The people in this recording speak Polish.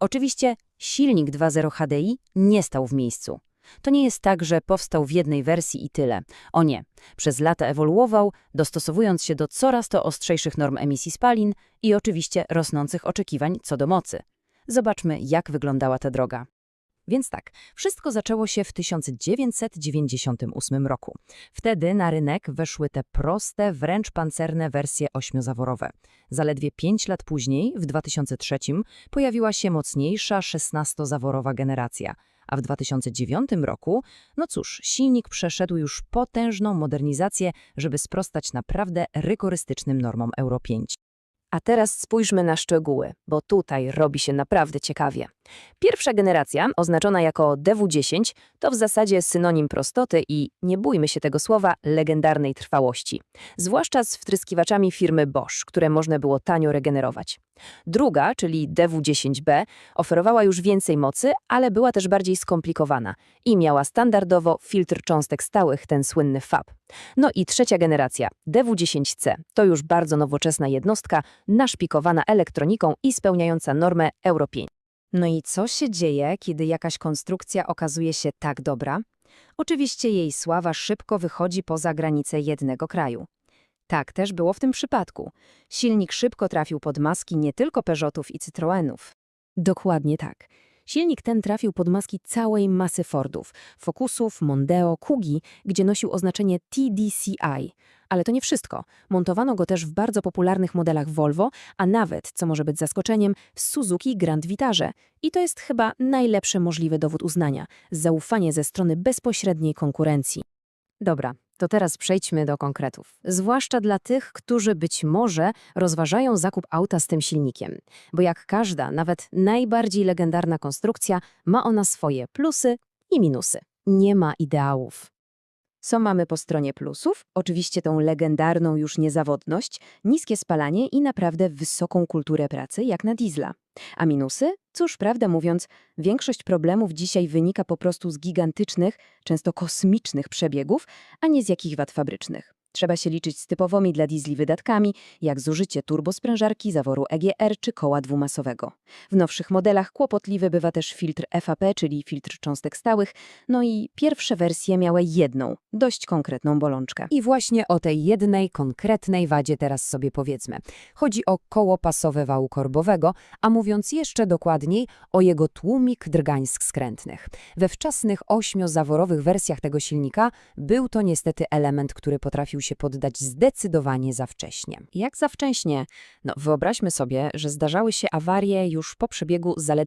Oczywiście silnik 2.0 HDI nie stał w miejscu. To nie jest tak, że powstał w jednej wersji i tyle. O nie. Przez lata ewoluował, dostosowując się do coraz to ostrzejszych norm emisji spalin i oczywiście rosnących oczekiwań co do mocy. Zobaczmy, jak wyglądała ta droga. Więc tak, wszystko zaczęło się w 1998 roku. Wtedy na rynek weszły te proste, wręcz pancerne wersje ośmiozaworowe. Zaledwie 5 lat później, w 2003, pojawiła się mocniejsza 16-zaworowa generacja, a w 2009 roku, no cóż, silnik przeszedł już potężną modernizację, żeby sprostać naprawdę rygorystycznym normom Euro 5. A teraz spójrzmy na szczegóły, bo tutaj robi się naprawdę ciekawie. Pierwsza generacja, oznaczona jako DW10, to w zasadzie synonim prostoty i, nie bójmy się tego słowa, legendarnej trwałości. Zwłaszcza z wtryskiwaczami firmy Bosch, które można było tanio regenerować. Druga, czyli DW10B, oferowała już więcej mocy, ale była też bardziej skomplikowana i miała standardowo filtr cząstek stałych, ten słynny FAB. No i trzecia generacja, DW10C, to już bardzo nowoczesna jednostka, naszpikowana elektroniką i spełniająca normę Euro 5. No i co się dzieje, kiedy jakaś konstrukcja okazuje się tak dobra? Oczywiście jej sława szybko wychodzi poza granice jednego kraju. Tak też było w tym przypadku. Silnik szybko trafił pod maski nie tylko Peugeotów i Citroenów. Dokładnie tak. Silnik ten trafił pod maski całej masy Fordów, Focusów, Mondeo, Kugi, gdzie nosił oznaczenie TDCI. Ale to nie wszystko. Montowano go też w bardzo popularnych modelach Volvo, a nawet, co może być zaskoczeniem, w Suzuki Grand Vitarze. I to jest chyba najlepszy możliwy dowód uznania zaufanie ze strony bezpośredniej konkurencji. Dobra, to teraz przejdźmy do konkretów. Zwłaszcza dla tych, którzy być może rozważają zakup auta z tym silnikiem. Bo jak każda, nawet najbardziej legendarna konstrukcja, ma ona swoje plusy i minusy. Nie ma ideałów. Co mamy po stronie plusów? Oczywiście tą legendarną już niezawodność, niskie spalanie i naprawdę wysoką kulturę pracy, jak na diesla. A minusy? Cóż, prawdę mówiąc, większość problemów dzisiaj wynika po prostu z gigantycznych, często kosmicznych przebiegów, a nie z jakich wad fabrycznych. Trzeba się liczyć z typowymi dla diesli wydatkami, jak zużycie turbosprężarki, zaworu EGR czy koła dwumasowego. W nowszych modelach kłopotliwy bywa też filtr FAP, czyli filtr cząstek stałych, no i pierwsze wersje miały jedną, dość konkretną bolączkę. I właśnie o tej jednej konkretnej wadzie teraz sobie powiedzmy. Chodzi o koło pasowe wału korbowego, a mówiąc jeszcze dokładniej, o jego tłumik drgańsk skrętnych. We wczesnych ośmiozaworowych wersjach tego silnika był to niestety element, który potrafił się poddać zdecydowanie za wcześnie. Jak za wcześnie? No, wyobraźmy sobie, że zdarzały się awarie już po przebiegu zaledwie